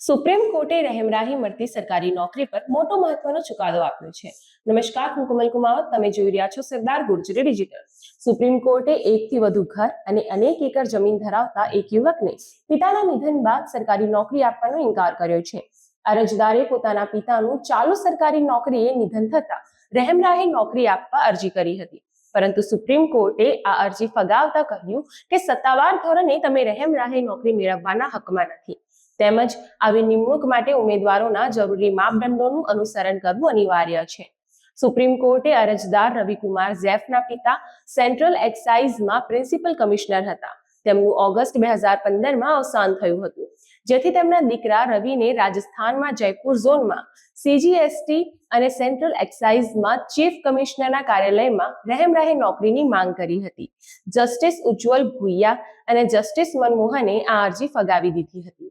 Supreme કોર્ટે રહેમરાહી મળતી સરકારી નોકરી પર મોટો મહત્વનો ચુકાદો આપ્યો છે. નમસ્કાર, હું કમલ કુમાવત. તમે જોઈ રહ્યા છો સરદાર ગુર્જરી ડિજિટલ. સુપ્રીમ કોર્ટે એકથી વધુ ઘર અને અનેક એકર જમીન ધરાવતા એક યુવકને પિતાના નિધન બાદ સરકારી નોકરી આપવાનો ઇનકાર કર્યો છે. અરજદારે પોતાના પિતાનું ચાલુ સરકારી નોકરીએ નિધન થતા રહેમરાહી નોકરી આપવા અરજી કરી હતી. પરંતુ સુપ્રીમ કોર્ટે આ અરજી ફગાવતા કહ્યું કે સત્તાવાર ધોરણે તમે રહેમરાહી નોકરી મેળવવાના હકમાં નથી. તેમજ આવી નિમણૂક માટે ઉમેદવારોના જરૂરી માપદંડોનું અનુસરણ કરવું અનિવાર્ય છે. સુપ્રીમ કોર્ટે અરજદાર રવિકુમાર ઝેફના પિતા સેન્ટ્રલ એક્સાઇઝમાં પ્રિન્સિપલ કમિશનર હતા. તેમનું ઓગસ્ટ બે હજાર પંદરમાં અવસાન થયું હતું. જેથી તેમના દીકરા રવિને રાજસ્થાનમાં જયપુર ઝોનમાં સીજીએસટી અને સેન્ટ્રલ એક્સાઇઝમાં ચીફ કમિશનરના કાર્યાલયમાં રહેમ રહે નોકરીની માંગ કરી હતી. જસ્ટિસ ઉજ્જવલ ભુઈયા અને જસ્ટિસ મનમોહને આ અરજી ફગાવી દીધી હતી.